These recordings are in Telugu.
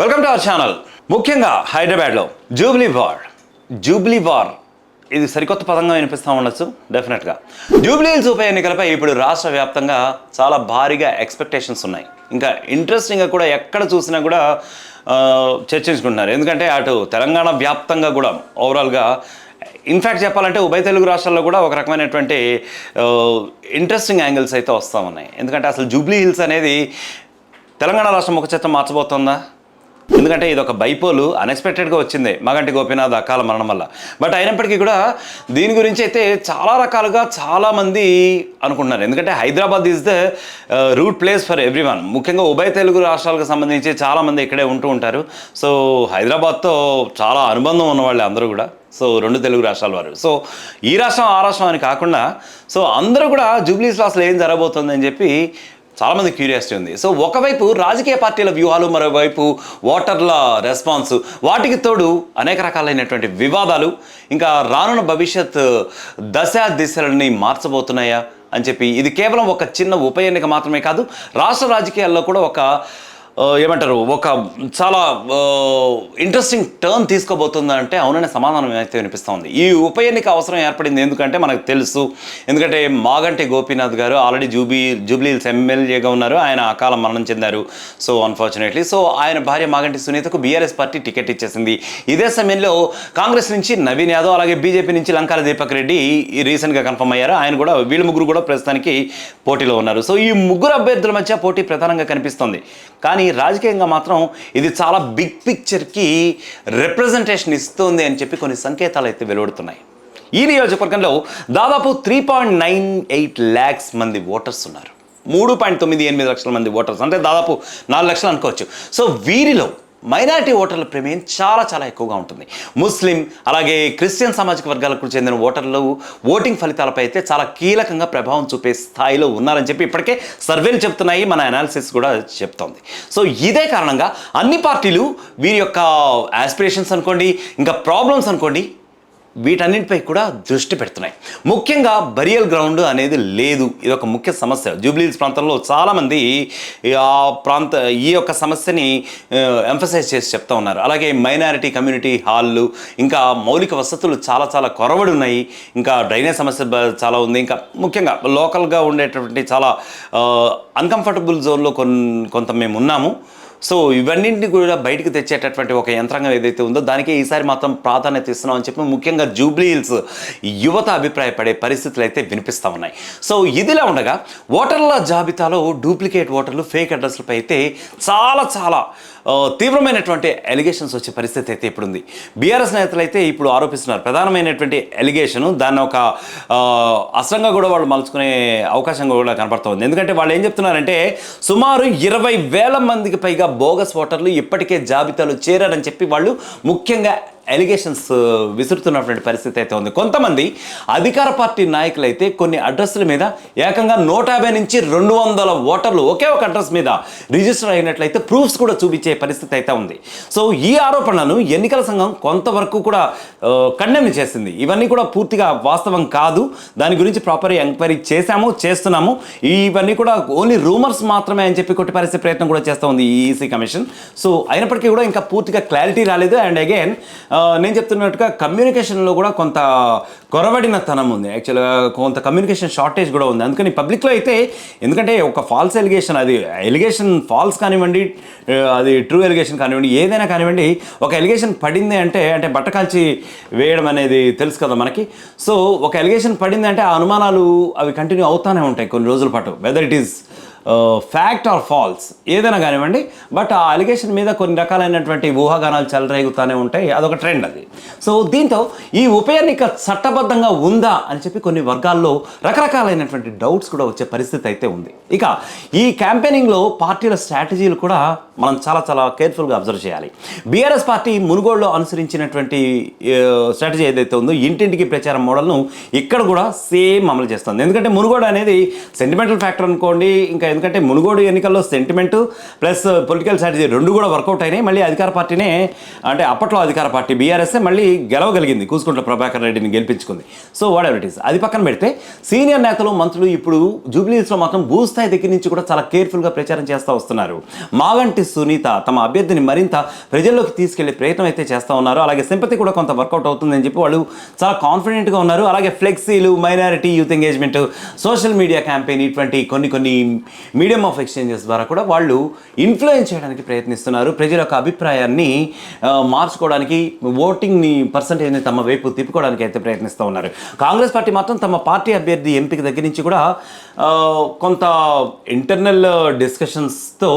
వెల్కమ్ టు అవర్ ఛానల్ ముఖ్యంగా హైదరాబాద్లో జూబ్లీ వార్. Jubilee war. ఇది సరికొత్త పదంగా వినిపిస్తూ ఉండొచ్చు డెఫినెట్గా జూబ్లీ హిల్స్ ఉప ఎన్నికలపై ఇప్పుడు రాష్ట్ర వ్యాప్తంగా చాలా భారీగా ఎక్స్పెక్టేషన్స్ ఉన్నాయి. ఇంకా ఇంట్రెస్టింగ్గా కూడా ఎక్కడ చూసినా కూడా చర్చించుకుంటున్నారు. ఎందుకంటే అటు తెలంగాణ వ్యాప్తంగా కూడా ఓవరాల్గా ఇన్ఫ్యాక్ట్ చెప్పాలంటే ఉభయ తెలుగు రాష్ట్రాల్లో కూడా ఒక రకమైనటువంటి ఇంట్రెస్టింగ్ యాంగిల్స్ అయితే వస్తూ ఉన్నాయి. ఎందుకంటే అసలు జూబ్లీ హిల్స్ అనేది తెలంగాణ రాష్ట్రం ముఖ చిత్రం మార్చబోతుందా? ఎందుకంటే ఇది ఒక బైపోలు అన్ఎక్స్పెక్టెడ్గా వచ్చింది. మగంటి గోపీనాథ్ అకాల మరణం వల్ల. బట్ అయినప్పటికీ కూడా దీని గురించి అయితే చాలా రకాలుగా చాలామంది అనుకుంటున్నారు. ఎందుకంటే Hyderabad is the root place for everyone ముఖ్యంగా ఉభయ తెలుగు రాష్ట్రాలకు సంబంధించి చాలామంది ఇక్కడే ఉంటూ ఉంటారు. సో హైదరాబాద్తో చాలా అనుబంధం ఉన్నవాళ్ళు అందరూ కూడా. సో రెండు తెలుగు రాష్ట్రాల వారు. సో ఈ రాష్ట్రం ఆ రాష్ట్రం అని కాకుండా సో అందరూ కూడా జూబ్లీస్ లాస్లో ఏం జరగబోతుంది అని చెప్పి చాలామంది క్యూరియాసిటీ ఉంది. సో ఒకవైపు రాజకీయ పార్టీల వ్యూహాలు మరోవైపు ఓటర్ల రెస్పాన్స్ వాటికి తోడు అనేక రకాలైనటువంటి వివాదాలు ఇంకా రానున్న భవిష్యత్ దశ దిశలని మార్చబోతున్నాయా అని చెప్పి ఇది కేవలం ఒక చిన్న ఉప ఎన్నిక మాత్రమే కాదు రాష్ట్ర రాజకీయాల్లో కూడా ఒక ఏమంటారు? ఒక చాలా ఇంట్రెస్టింగ్ టర్న్ తీసుకోబోతుందంటే అవుననే సమాధానం అయితే వినిపిస్తూ ఉంది ఈ ఉప ఎన్నిక అవసరం ఏర్పడింది ఎందుకంటే మనకు తెలుసు. ఎందుకంటే మాగంటి గోపీనాథ్ గారు ఆల్రెడీ జూబీ జూబ్లీహిల్స్ ఎమ్మెల్యేగా ఉన్నారు. ఆయన అకాల మరణం చెందారు. సో అన్ఫార్చునేట్లీ సో ఆయన భార్య మాగంటి సునీతకు బీఆర్ఎస్ పార్టీ టికెట్ ఇచ్చేసింది. ఇదే సమయంలో కాంగ్రెస్ నుంచి నవీన్ యాదవ్ అలాగే బీజేపీ నుంచి లంకాల దీపక్ రెడ్డి ఈ రీసెంట్గా కన్ఫర్మ్ అయ్యారు. ఆయన కూడా వీళ్ళ ముగ్గురు కూడా ప్రస్తుతానికి పోటీలో ఉన్నారు. సో ఈ ముగ్గురు అభ్యర్థుల మధ్య పోటీ ప్రధానంగా కనిపిస్తుంది. కానీ రాజకీయంగా మాత్రం ఇది చాలా బిగ్ పిక్చర్కి రిప్రజెంటేషన్ ఇస్తుంది అని చెప్పి కొన్ని సంకేతాలు అయితే వెలువడుతున్నాయి. ఈ నియోజకవర్గంలో దాదాపు three point nine eight lakhs మంది ఓటర్స్ ఉన్నారు. మూడు పాయింట్ తొమ్మిది ఎనిమిది లక్షల మంది ఓటర్స్ అంటే దాదాపు నాలుగు లక్షలు అనుకోవచ్చు. సో వీరిలో మైనారిటీ ఓటర్ల ప్రమేయం చాలా చాలా ఎక్కువగా ఉంటుంది. ముస్లిం అలాగే క్రిస్టియన్ సామాజిక వర్గాలకు చెందిన ఓటర్లు ఓటింగ్ ఫలితాలపై అయితే చాలా కీలకంగా ప్రభావం చూపే స్థాయిలో ఉన్నారని చెప్పి ఇప్పటికే సర్వేలు చెప్తున్నాయి. మన అనాలిసిస్ కూడా చెప్తోంది. సో ఇదే కారణంగా అన్ని పార్టీలు వీరి యొక్క ఆస్పిరేషన్స్ అనుకోండి ఇంకా ప్రాబ్లమ్స్ అనుకోండి వీటన్నిటిపై కూడా దృష్టి పెడుతున్నాయి. ముఖ్యంగా బరియల్ గ్రౌండ్ అనేది లేదు. ఇది ఒక ముఖ్య సమస్య. జూబ్లీహిల్స్ ప్రాంతంలో చాలామంది ఆ ప్రాంత ఈ యొక్క సమస్యని ఎంఫసైజ్ చేసి చెప్తా ఉన్నారు. అలాగే మైనారిటీ కమ్యూనిటీ హాళ్ళు ఇంకా మౌలిక వసతులు చాలా చాలా కొరవడి ఉన్నాయి. ఇంకా డ్రైనేజ్ సమస్య చాలా ఉంది. ఇంకా ముఖ్యంగా లోకల్గా ఉండేటటువంటి చాలా అన్కంఫర్టబుల్ జోన్లో కొన్ కొంత మేము ఉన్నాము. సో ఇవన్నింటిని కూడా బయటకు తెచ్చేటటువంటి ఒక యంత్రాంగం ఏదైతే ఉందో దానికి ఈసారి మాత్రం ప్రాధాన్యత ఇస్తున్నాం అని చెప్పి ముఖ్యంగా జూబ్లీ హిల్స్ యువత అభిప్రాయపడే పరిస్థితులు అయితే వినిపిస్తూ ఉన్నాయి. సో ఇదిలా ఉండగా ఓటర్ల జాబితాలో డూప్లికేట్ ఓటర్లు ఫేక్ అడ్రస్లపై అయితే చాలా చాలా తీవ్రమైనటువంటి ఎలిగేషన్స్ వచ్చే పరిస్థితి అయితే ఇప్పుడు ఉంది బీఆర్ఎస్ నేతలు అయితే ఇప్పుడు ఆరోపిస్తున్నారు. ప్రధానమైనటువంటి ఎలిగేషను దాన్ని ఒక అసంగా అస్త్రంగా కూడా వాళ్ళు మలుచుకునే అవకాశం కూడా కనపడుతుంది ఎందుకంటే వాళ్ళు ఏం చెప్తున్నారంటే సుమారు ఇరవై వేల మందికి పైగా బోగస్ ఓటర్లు ఇప్పటికే జాబితాలో చేరారని చెప్పి వాళ్ళు ముఖ్యంగా ఎలిగేషన్స్ uh, విసురుతున్నటువంటి పరిస్థితి అయితే ఉంది. కొంతమంది అధికార పార్టీ నాయకులు అయితే కొన్ని అడ్రస్ల మీద ఏకంగా నూట యాభై నుంచి రెండు వందల ఓటర్లు ఒకే ఒక అడ్రస్ మీద రిజిస్టర్ అయినట్లయితే ప్రూఫ్స్ కూడా చూపించే పరిస్థితి అయితే ఉంది. సో ఈ ఆరోపణలను ఎన్నికల సంఘం కొంతవరకు కూడా కండెమ్ చేసింది. ఇవన్నీ కూడా పూర్తిగా వాస్తవం కాదు. దాని గురించి ప్రాపర్ ఎంక్వైరీ చేశాము చేస్తున్నాము. ఇవన్నీ కూడా ఓన్లీ రూమర్స్ మాత్రమే అని చెప్పి కొట్టి పరిస్థితి ప్రయత్నం కూడా చేస్తూ ఉంది ఈసీ కమిషన్. సో అయినప్పటికీ కూడా ఇంకా పూర్తిగా క్లారిటీ రాలేదు. అండ్ అగైన్ నేను చెప్తున్నట్టుగా కమ్యూనికేషన్లో కూడా కొంత కొరబడిన తనం ఉంది యాక్చువల్గా కొంత కమ్యూనికేషన్ షార్టేజ్ కూడా ఉంది. అందుకని పబ్లిక్లో అయితే ఎందుకంటే ఒక ఫాల్స్ ఎలిగేషన్ అది ఎలిగేషన్ ఫాల్స్ కానివ్వండి అది ట్రూ ఎలిగేషన్ కానివ్వండి ఏదైనా కానివ్వండి ఒక ఎలిగేషన్ పడింది అంటే అంటే బట్ట కాల్చి వేయడం అనేది తెలుసు కదా మనకి. సో ఒక ఎలిగేషన్ పడింది అంటే ఆ అనుమానాలు అవి కంటిన్యూ అవుతానే ఉంటాయి కొన్ని రోజుల పాటు whether it is fact or false ఏదైనా కానివ్వండి. బట్ ఆ అలిగేషన్ మీద కొన్ని రకాలైనటువంటి ఊహాగానాలు చెలరేగుతూనే ఉంటాయి. అదొక ట్రెండ్ అది. సో దీంతో ఈ ఉప ఎన్నిక చట్టబద్ధంగా ఉందా అని చెప్పి కొన్ని వర్గాల్లో రకరకాలైనటువంటి డౌట్స్ కూడా వచ్చే పరిస్థితి అయితే ఉంది. ఇక ఈ క్యాంపెయినింగ్లో పార్టీల స్ట్రాటజీలు కూడా మనం చాలా చాలా కేర్ఫుల్గా అబ్జర్వ్ చేయాలి. బీఆర్ఎస్ పార్టీ మునుగోడులో అనుసరించినటువంటి స్ట్రాటజీ ఏదైతే ఉందో ఇంటింటికి ప్రచారం మోడల్ను ఇక్కడ కూడా సేమ్ అమలు చేస్తుంది. ఎందుకంటే మునుగోడు అనేది సెంటిమెంటల్ ఫ్యాక్టర్ అనుకోండి ఇంకా ఎందుకంటే మునుగోడు ఎన్నికల్లో సెంటిమెంట్ ప్లస్ పొలిటికల్ స్ట్రాటజీ రెండు కూడా వర్కౌట్ అయినాయి. మళ్ళీ అధికార పార్టీనే అంటే అప్పట్లో అధికార పార్టీ బీఆర్ఎస్ మళ్ళీ గెలవగలిగింది. కూసుకుంట్ల ప్రభాకర్ రెడ్డిని గెలిపించుకుంది. So whatever it is అది పక్కన పెడితే సీనియర్ నేతలు మంత్రులు ఇప్పుడు జూబ్లీస్లో మాత్రం భూస్థాయి దగ్గర నుంచి కూడా చాలా కేర్ఫుల్గా ప్రచారం చేస్తూ వస్తున్నారు. మాగంటి సునీత తమ అభ్యర్థిని మరింత ప్రజల్లోకి తీసుకెళ్ళే ప్రయత్నం అయితే చేస్తూ ఉన్నారు. అలాగే సింపతి కూడా కొంత వర్కౌట్ అవుతుందని చెప్పి వాళ్ళు చాలా కాన్ఫిడెంట్గా ఉన్నారు. అలాగే ఫ్లెక్సీలు minority youth engagement social media campaign ఇటువంటి కొన్ని కొన్ని మీడియం ఆఫ్ ఎక్స్చేంజెస్ ద్వారా కూడా వాళ్ళు ఇన్ఫ్లుయెన్స్ చేయడానికి ప్రయత్నిస్తున్నారు. ప్రజల యొక్క అభిప్రాయాన్ని మార్చుకోవడానికి ఓటింగ్ని పర్సంటేజ్ని తమ వైపు తిప్పుకోవడానికి అయితే ప్రయత్నిస్తూ ఉన్నారు. కాంగ్రెస్ పార్టీ మాత్రం తమ పార్టీ అభ్యర్థి ఎంపిక దగ్గర నుంచి కూడా కొంత ఇంటర్నల్ డిస్కషన్స్తో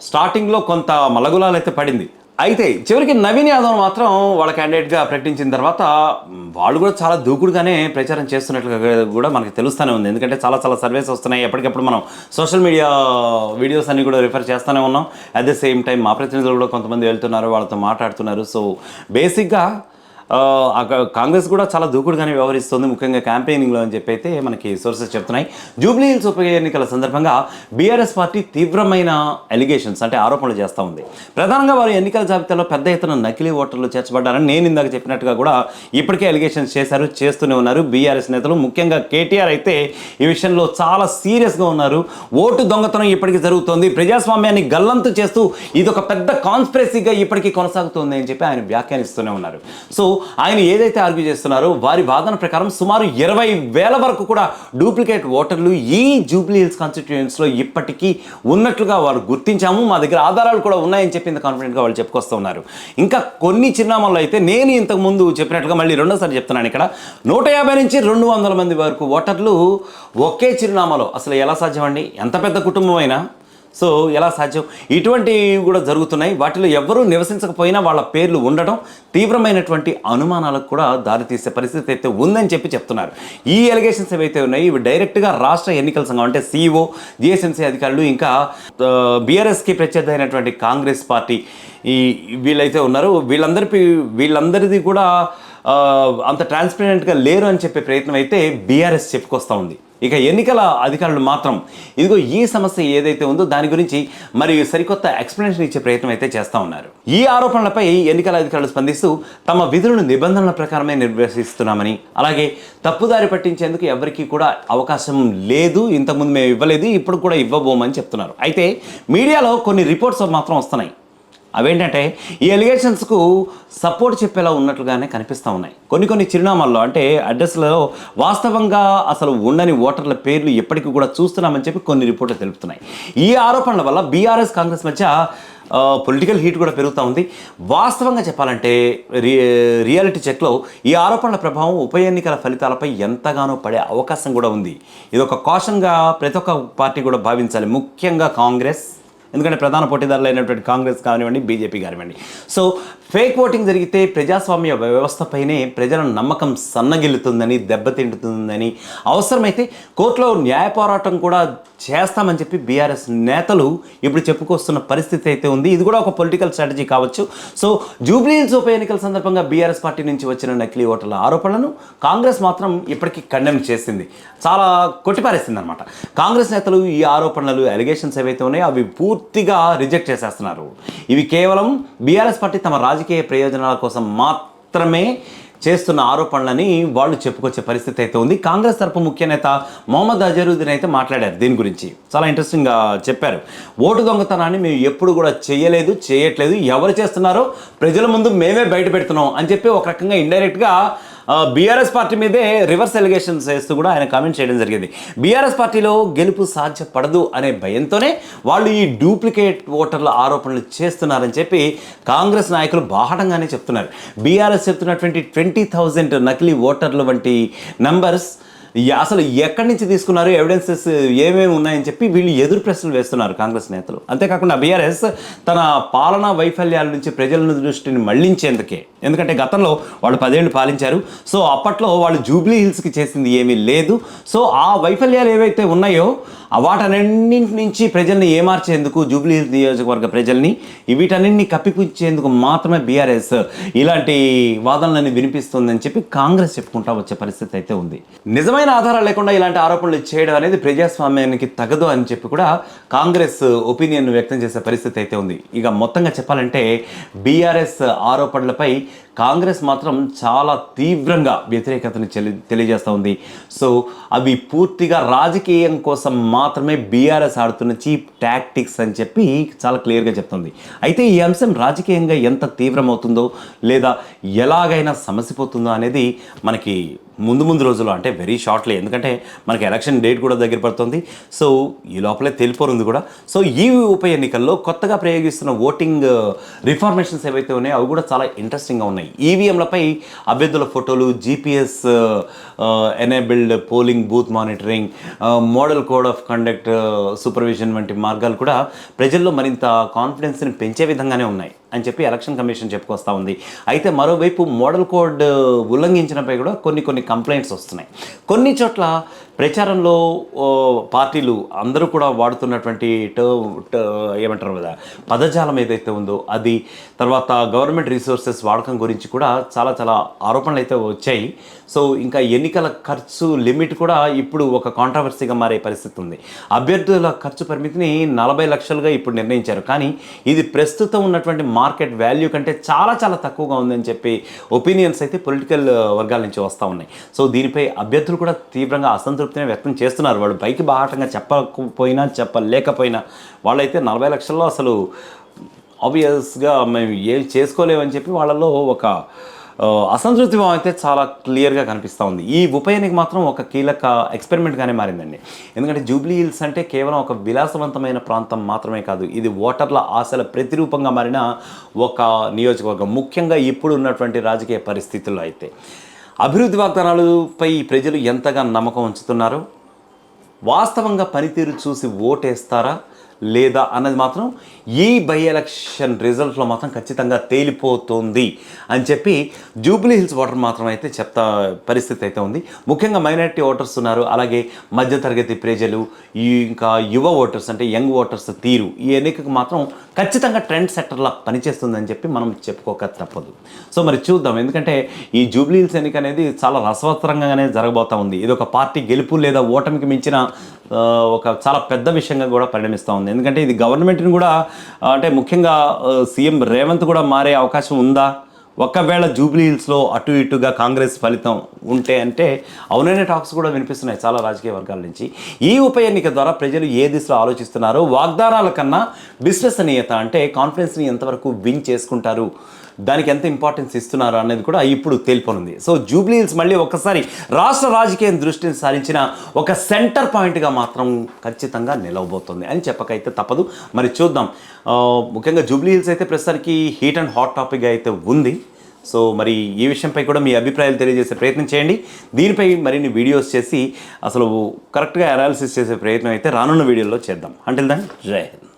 స్టార్టింగ్లో కొంత మలగులాలు అయితే పడింది. అయితే చివరికి నవీన్ యాదవ్ మాత్రం వాళ్ళ క్యాండిడేట్గా ప్రకటించిన తర్వాత వాళ్ళు కూడా చాలా దూకుడుగానే ప్రచారం చేస్తున్నట్లుగా కూడా మనకి తెలుస్తూనే ఉంది. ఎందుకంటే చాలా చాలా సర్వేస్ వస్తున్నాయి. ఎప్పటికప్పుడు మనం సోషల్ మీడియా వీడియోస్ అన్ని కూడా రిఫర్ చేస్తూనే ఉన్నాం. అట్ ద సేమ్ టైం మా ప్రతినిధులు కూడా కొంతమంది వెళ్తున్నారు వాళ్ళతో మాట్లాడుతున్నారు. సో బేసిక్గా కాంగ్రెస్ కూడా చాలా దూకుడుగానే వ్యవహరిస్తుంది ముఖ్యంగా క్యాంపెయినింగ్లో అని చెప్పి అయితే మనకి సోర్సెస్ చెప్తున్నాయి. జూబ్లీ హిల్స్ ఉప ఎన్నికల సందర్భంగా బీఆర్ఎస్ పార్టీ తీవ్రమైన ఎలిగేషన్స్ అంటే ఆరోపణలు చేస్తూ ఉంది. ప్రధానంగా వారు ఎన్నికల జాబితాలో పెద్ద ఎత్తున నకిలీ ఓటర్లు చేర్చబడ్డారని నేను ఇందాక చెప్పినట్టుగా కూడా ఇప్పటికే ఎలిగేషన్స్ చేశారు చేస్తూనే ఉన్నారు. బీఆర్ఎస్ నేతలు ముఖ్యంగా కేటీఆర్ అయితే ఈ విషయంలో చాలా సీరియస్గా ఉన్నారు. ఓటు దొంగతనం ఇప్పటికీ జరుగుతోంది. ప్రజాస్వామ్యాన్ని గల్లంతు చేస్తూ ఇది ఒక పెద్ద కాన్స్పిరసీగా ఇప్పటికీ కొనసాగుతోంది అని చెప్పి ఆయన వ్యాఖ్యానిస్తూనే ఉన్నారు. సో ఆయన ఏదైతే ఆర్గ్యూ చేస్తున్నారో వారి వాదన ప్రకారం సుమారు ఇరవై వేల వరకు కూడా డూప్లికేట్ ఓటర్లు ఈ జూబ్లీ హిల్స్ కాన్స్టిట్యూయన్స్లో ఇప్పటికీ ఉన్నట్లుగా వారు గుర్తించాము. మా దగ్గర ఆధారాలు కూడా ఉన్నాయని చెప్పింది కాన్ఫిడెంట్గా వాళ్ళు చెప్పుకొస్తున్నారు. ఇంకా కొన్ని చిరునామాల్లో అయితే నేను ఇంతకు ముందు చెప్పినట్టుగా మళ్ళీ రెండోసారి చెప్తున్నాను ఇక్కడ. నూట యాభై నుంచి రెండు వందల మంది వరకు ఓటర్లు ఒకే చిరునామాలో. అసలు ఎలా సాధ్యమండి ఎంత పెద్ద కుటుంబం అయినా సో ఎలా సాధ్యం? ఇటువంటివి కూడా జరుగుతున్నాయి. వాటిలో ఎవరు నివసించకపోయినా వాళ్ళ పేర్లు ఉండడం తీవ్రమైనటువంటి అనుమానాలకు కూడా దారితీసే పరిస్థితి అయితే ఉందని చెప్పి చెప్తున్నారు. ఈ ఎలిగేషన్స్ ఏవైతే ఉన్నాయి ఇవి డైరెక్ట్గా రాష్ట్ర ఎన్నికల సంఘం అంటే సిఇఓ జిఎస్ఎంసీ అధికారులు ఇంకా బీఆర్ఎస్కి ప్రత్యర్థి అయినటువంటి కాంగ్రెస్ పార్టీ ఈ వీళ్ళైతే ఉన్నారు. వీళ్ళందరి వీళ్ళందరిది కూడా అంత ట్రాన్స్పరెంట్గా లేరు అని చెప్పే ప్రయత్నం అయితే బీఆర్ఎస్ చెప్పుకొస్తూ ఉంది. ఇక ఎన్నికల అధికారులు మాత్రం ఇదిగో ఈ సమస్య ఏదైతే ఉందో దాని గురించి మరి సరికొత్త ఎక్స్ప్లెనేషన్ ఇచ్చే ప్రయత్నం అయితే చేస్తూ ఉన్నారు. ఈ ఆరోపణలపై ఎన్నికల అధికారులు స్పందిస్తూ తమ విధులను నిబంధనల ప్రకారమే నిర్వహిస్తున్నామని అలాగే తప్పుదారి పట్టించేందుకు ఎవరికీ కూడా అవకాశం లేదు ఇంతకుముందు మేము ఇవ్వలేదు ఇప్పుడు కూడా ఇవ్వబోమని చెప్తున్నారు. అయితే మీడియాలో కొన్ని రిపోర్ట్స్ మాత్రం వస్తున్నాయి. అవేంటంటే ఈ ఎలిగేషన్స్కు సపోర్ట్ చెప్పేలా ఉన్నట్లుగానే కనిపిస్తూ ఉన్నాయి. కొన్ని కొన్ని చిరునామాల్లో అంటే అడ్రస్లలో వాస్తవంగా అసలు ఉండని ఓటర్ల పేర్లు ఎప్పటికీ కూడా చూస్తున్నామని చెప్పి కొన్ని రిపోర్ట్లు తెలుపుతున్నాయి. ఈ ఆరోపణల వల్ల బీఆర్ఎస్ కాంగ్రెస్ మధ్య పొలిటికల్ హీట్ కూడా పెరుగుతూ ఉంది. వాస్తవంగా చెప్పాలంటే రి రియాలిటీ చెక్లో ఈ ఆరోపణల ప్రభావం ఉప ఎన్నికల ఫలితాలపై ఎంతగానో పడే అవకాశం కూడా ఉంది. ఇది ఒక కాషన్గా ప్రతి ఒక్క పార్టీ కూడా భావించాలి. ముఖ్యంగా కాంగ్రెస్. ఎందుకంటే ప్రధాన పోటీదారులు అయినటువంటి కాంగ్రెస్ కానివ్వండి బీజేపీ కానివ్వండి. సో ఫేక్ ఓటింగ్ జరిగితే ప్రజాస్వామ్య వ్యవస్థపైనే ప్రజల నమ్మకం సన్నగిల్లుతుందని దెబ్బతింటుందని అవసరమైతే కోర్టులో న్యాయ పోరాటం కూడా చేస్తామని చెప్పి బీఆర్ఎస్ నేతలు ఇప్పుడు చెప్పుకొస్తున్న పరిస్థితి అయితే ఉంది. ఇది కూడా ఒక పొలిటికల్ స్ట్రాటజీ కావచ్చు. సో జూబ్లీహిల్స్ ఉప ఎన్నికల సందర్భంగా బీఆర్ఎస్ పార్టీ నుంచి వచ్చిన నకిలీ ఓటర్ల ఆరోపణలను కాంగ్రెస్ మాత్రం ఇప్పటికీ కండెమ్ చేసింది. చాలా కొట్టిపారేసింది అనమాట కాంగ్రెస్ నేతలు ఈ ఆరోపణలు ఎలిగేషన్స్ ఏవైతే ఉన్నాయో అవి పూర్తిగా రిజెక్ట్ చేసేస్తున్నారు. ఇవి కేవలం బీఆర్ఎస్ పార్టీ తమ రాజకీయ ప్రయోజనాల కోసం మాత్రమే చేస్తున్న ఆరోపణలని వాళ్ళు చెప్పుకొచ్చే పరిస్థితి అయితే ఉంది. కాంగ్రెస్ తరపు ముఖ్య నేత మొహమ్మద్ అజరుద్దీన్ అయితే మాట్లాడారు దీని గురించి. చాలా ఇంట్రెస్టింగ్గా చెప్పారు. ఓటు దొంగతనాన్ని మేము ఎప్పుడు కూడా చేయలేదు చేయట్లేదు. ఎవరు చేస్తున్నారో ప్రజల ముందు మేమే బయట పెడుతున్నాం అని చెప్పి ఒక రకంగా ఇండైరెక్ట్గా బీఆర్ఎస్ పార్టీ మీదే రివర్స్ ఎలిగేషన్స్ వేస్తూ కూడా ఆయన కామెంట్ చేయడం జరిగింది. బీఆర్ఎస్ పార్టీలో గెలుపు సాధ్యపడదు అనే భయంతోనే వాళ్ళు ఈ డూప్లికేట్ ఓటర్ల ఆరోపణలు చేస్తున్నారని చెప్పి కాంగ్రెస్ నాయకులు బాహటంగానే చెప్తున్నారు. బీఆర్ఎస్ చెప్తున్నటువంటి ట్వంటీ థౌజండ్ నకిలీ ఓటర్లు వంటి నంబర్స్ ఈ అసలు ఎక్కడి నుంచి తీసుకున్నారు? ఎవిడెన్సెస్ ఏమేమి ఉన్నాయని చెప్పి వీళ్ళు ఎదురు ప్రశ్నలు వేస్తున్నారు కాంగ్రెస్ నేతలు. అంతేకాకుండా బీఆర్ఎస్ తన పాలనా వైఫల్యాల నుంచి ప్రజల దృష్టిని మళ్ళించేందుకే. ఎందుకంటే గతంలో వాళ్ళు పదేళ్ళు పాలించారు. సో అప్పట్లో వాళ్ళు జూబ్లీ హిల్స్కి చేసింది ఏమీ లేదు. సో ఆ వైఫల్యాలు ఏవైతే ఉన్నాయో వాటన్నింటి నుంచి ప్రజల్ని ఏమార్చేందుకు జూబ్లీ హిల్స్ నియోజకవర్గ ప్రజల్ని వీటన్నింటినీ కప్పిపుచ్చేందుకు మాత్రమే బీఆర్ఎస్ ఇలాంటి వాదనలని వినిపిస్తుందని చెప్పి కాంగ్రెస్ చెప్పుకుంటా వచ్చే పరిస్థితి అయితే ఉంది. నిజమైన ఆధారాలు లేకుండా ఇలాంటి ఆరోపణలు చేయడం అనేది ప్రజాస్వామ్యానికి తగదు అని చెప్పి కూడా కాంగ్రెస్ ఒపీనియన్ వ్యక్తం చేసే పరిస్థితి అయితే ఉంది. ఇక మొత్తంగా చెప్పాలంటే బీఆర్ఎస్ ఆరోపణలపై కాంగ్రెస్ మాత్రం చాలా తీవ్రంగా వ్యతిరేకతను తెలియజేస్తూ ఉంది. సో అవి పూర్తిగా రాజకీయం కోసం మాత్రమే బీఆర్ఎస్ ఆడుతున్న చీప్ టాక్టిక్స్ అని చెప్పి చాలా క్లియర్గా చెప్తుంది. అయితే ఈ అంశం రాజకీయంగా ఎంత తీవ్రమవుతుందో లేదా ఎలాగైనా సమసిపోతుందో అనేది మనకి ముందు ముందు రోజుల్లో అంటే వెరీ షార్ట్లీ ఎందుకంటే మనకి ఎలక్షన్ డేట్ కూడా దగ్గర పడుతుంది. సో ఈ లోపలే తెలిపోరుంది కూడా. సో ఈ ఉప ఎన్నికల్లో కొత్తగా ప్రయోగిస్తున్న ఓటింగ్ రిఫార్మేషన్స్ uh, ఏవైతే ఉన్నాయో అవి కూడా చాలా ఇంట్రెస్టింగ్గా ఉన్నాయి. ఈవీఎంలపై అభ్యర్థుల ఫోటోలు GPS enabled polling booth monitoring model code of conduct supervision వంటి మార్గాలు కూడా ప్రజల్లో మరింత కాన్ఫిడెన్స్ని పెంచే విధంగానే ఉన్నాయి. అని చెప్పి ఎలక్షన్ కమిషన్ చెప్పుకొస్తా ఉంది. అయితే మరోవైపు మోడల్ కోడ్ ఉల్లంఘించినపై కూడా కొన్ని కొన్ని కంప్లైంట్స్ వస్తున్నాయి. కొన్ని చోట్ల ప్రచారంలో పార్టీలు అందరూ కూడా వాడుతున్నటువంటి టర్మ్ ఏమంటారు కదా పదజాలం ఏదైతే ఉందో అది తర్వాత గవర్నమెంట్ రిసోర్సెస్ వాడకం గురించి కూడా చాలా చాలా ఆరోపణలు అయితే వచ్చాయి. సో ఇంకా ఎన్నికల ఖర్చు లిమిట్ కూడా ఇప్పుడు ఒక కాంట్రవర్సీగా మారే పరిస్థితి ఉంది. అభ్యర్థుల ఖర్చు పరిమితిని నలభై లక్షలుగా ఇప్పుడు నిర్ణయించారు. కానీ ఇది ప్రస్తుతం ఉన్నటువంటి మార్కెట్ వాల్యూ కంటే చాలా చాలా తక్కువగా ఉందని చెప్పి ఒపీనియన్స్ అయితే పొలిటికల్ వర్గాల నుంచి వస్తూ ఉన్నాయి. సో దీనిపై అభ్యర్థులు కూడా తీవ్రంగా సంతృప్తిని వ్యక్తం చేస్తున్నారు. వాళ్ళు పైకి బాహటంగా చెప్పకపోయినా చెప్పలేకపోయినా వాళ్ళైతే నలభై లక్షల్లో అసలు ఆబ్వియస్గా మేము ఏం చేసుకోలేమని చెప్పి వాళ్ళలో ఒక అసంతృప్తి భావం అయితే చాలా క్లియర్గా కనిపిస్తూ ఉంది. ఈ ఉప ఎన్నిక మాత్రం ఒక కీలక ఎక్స్పెరిమెంట్గానే మారిందండి. ఎందుకంటే జూబ్లీ హిల్స్ అంటే కేవలం ఒక విలాసవంతమైన ప్రాంతం మాత్రమే కాదు ఇది ఓటర్ల ఆశల ప్రతిరూపంగా మారిన ఒక నియోజకవర్గం. ముఖ్యంగా ఇప్పుడు ఉన్నటువంటి రాజకీయ పరిస్థితుల్లో అయితే. అభివృద్ధి వాగ్దానాలపై ప్రజలు ఎంతగా నమ్మకం ఉంచుతున్నారు? వాస్తవంగా పనితీరు చూసి ఓటేస్తారా? లేదా అన్నది మాత్రం ఈ బై ఎలక్షన్ రిజల్ట్లో మాత్రం ఖచ్చితంగా తేలిపోతుంది అని చెప్పి జూబ్లీ హిల్స్ ఓటర్ మాత్రం అయితే చెప్తా పరిస్థితి అయితే ఉంది. ముఖ్యంగా మైనారిటీ ఓటర్స్ ఉన్నారు. అలాగే మధ్యతరగతి ప్రజలు ఈ ఇంకా యువ ఓటర్స్ అంటే యంగ్ ఓటర్స్ తీరు ఈ ఎన్నికకు మాత్రం ఖచ్చితంగా ట్రెండ్ సెక్టర్లా పనిచేస్తుందని చెప్పి మనం చెప్పుకోక తప్పదు. సో మరి చూద్దాం. ఎందుకంటే ఈ జూబ్లీ హిల్స్ ఎన్నిక అనేది చాలా రసవత్తరంగానే జరగబోతా ఉంది. ఇది ఒక పార్టీ గెలుపు లేదా ఓటమికి మించిన ఒక చాలా పెద్ద విషయంగా కూడా పరిణమిస్తూ ఉంది. ఎందుకంటే ఇది గవర్నమెంట్ని కూడా అంటే ముఖ్యంగా సీఎం రేవంత్ కూడా మారే అవకాశం ఉందా? ఒకవేళ జూబ్లీ హిల్స్లో అటు ఇటుగా కాంగ్రెస్ ఫలితం ఉంటే అంటే అవునైన టాక్స్ కూడా వినిపిస్తున్నాయి చాలా రాజకీయ వర్గాల నుంచి. ఈ ఉప ఎన్నిక ద్వారా ప్రజలు ఏ దిశలో ఆలోచిస్తున్నారో వాగ్దానాల కన్నా విశ్వసనీయత అంటే కాన్ఫిడెన్స్ని ఎంతవరకు విన్ చేసుకుంటారు? దానికి ఎంత ఇంపార్టెన్స్ ఇస్తున్నారు అనేది కూడా ఇప్పుడు తేలిపోనుంది. సో జూబ్లీ హిల్స్ మళ్ళీ ఒకసారి రాష్ట్ర రాజకీయం దృష్టిని సారించిన ఒక సెంటర్ పాయింట్గా మాత్రం ఖచ్చితంగా నిలవబోతుంది అని చెప్పకైతే తప్పదు. మరి చూద్దాం. ముఖ్యంగా జూబ్లీ హిల్స్ అయితే ప్రస్తుతానికి హీట్ అండ్ హాట్ టాపిక్గా అయితే ఉంది. సో మరి ఈ విషయంపై కూడా మీ అభిప్రాయాలు తెలియజేసే ప్రయత్నం చేయండి. దీనిపై మరిన్ని వీడియోస్ చేసి అసలు కరెక్ట్గా అనాలిసిస్ చేసే ప్రయత్నం అయితే రానున్న వీడియోలో చేద్దాం. అంటే దాన్ని జై హింద్